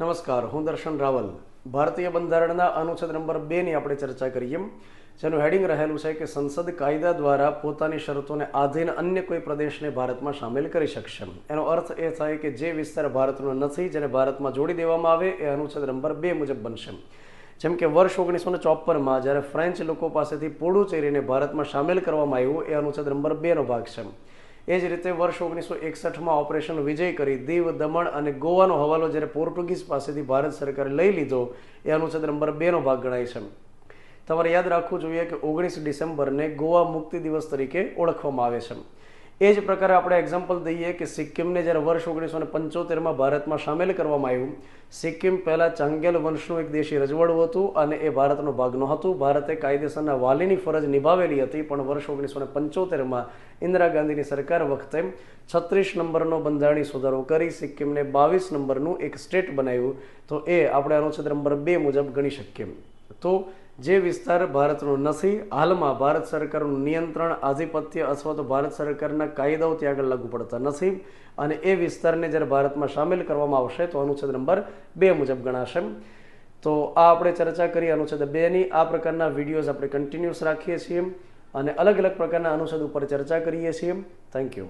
નમસ્કાર, હું દર્શન રાવલ. ભારતીય બંધારણના અનુચ્છેદ નંબર બેની આપણે ચર્ચા કરીએ. જેનું હેડિંગ રહેલું છે કે સંસદ કાયદા દ્વારા પોતાની શરતોને આધીન અન્ય કોઈ પ્રદેશને ભારતમાં સામેલ કરી શકશે. એનો અર્થ એ થાય કે જે વિસ્તાર ભારતનો નથી, જેને ભારતમાં જોડી દેવામાં આવે, એ અનુચ્છેદ નંબર બે મુજબ બનશે. જેમ કે વર્ષ ઓગણીસો ને ચોપનમાં જ્યારે ફ્રેન્ચ લોકો પાસેથી પુડુચેરીને ભારતમાં સામેલ કરવામાં આવ્યું, એ અનુચ્છેદ નંબર બેનો ભાગ છે. એ જ રીતે વર્ષ ઓગણીસો એકસઠમાં ઓપરેશન વિજય કરી દીવ દમણ અને ગોવાનો હવાલો જ્યારે પોર્ટુગીઝ પાસેથી ભારત સરકારે લઈ લીધો, એ અનુચ્છેદ નંબર બેનો ભાગ ગણાય છે. તમારે યાદ રાખવું જોઈએ કે ઓગણીસ ડિસેમ્બરને ગોવા મુક્તિ દિવસ તરીકે ઓળખવામાં આવે છે. એ જ પ્રકારે આપણે એક્ઝામ્પલ દઈએ કે સિક્કિમને જ્યારે વર્ષ ઓગણીસો ને પંચોતેરમાં ભારતમાં સામેલ કરવામાં આવ્યું, સિક્કિમ પહેલાં ચાંગેલ વંશનું એક દેશી રજવાડું હતું અને એ ભારતનો ભાગ નહોતું. ભારતે કાયદેસરના વાલીની ફરજ નિભાવેલી હતી, પણ વર્ષ ઓગણીસો ને પંચોતેરમાં ઇન્દિરા ગાંધીની સરકાર વખતે છત્રીસ નંબરનો બંધારણી સુધારો કરી સિક્કિમને બાવીસ નંબરનું એક સ્ટેટ બનાવ્યું. તો એ આપણે અનુચ્છેદ નંબર બે મુજબ ગણી શકીએ. તો જે વિસ્તાર ભારતનો નથી, હાલમાં ભારત સરકારનું નિયંત્રણ, આધિપત્ય અથવા તો ભારત સરકારના કાયદાઓ ત્યાં આગળ લાગુ પડતા નથી અને એ વિસ્તારને જ્યારે ભારતમાં સામેલ કરવામાં આવશે તો અનુચ્છેદ નંબર બે મુજબ ગણાશે. તો આ આપણે ચર્ચા કરી, અનુચ્છેદ બેની. આ પ્રકારના વિડીયોઝ આપણે કન્ટિન્યુઅસ રાખીએ છીએ અને અલગ અલગ પ્રકારના અનુચ્છેદ ઉપર ચર્ચા કરીએ છીએ. Thank you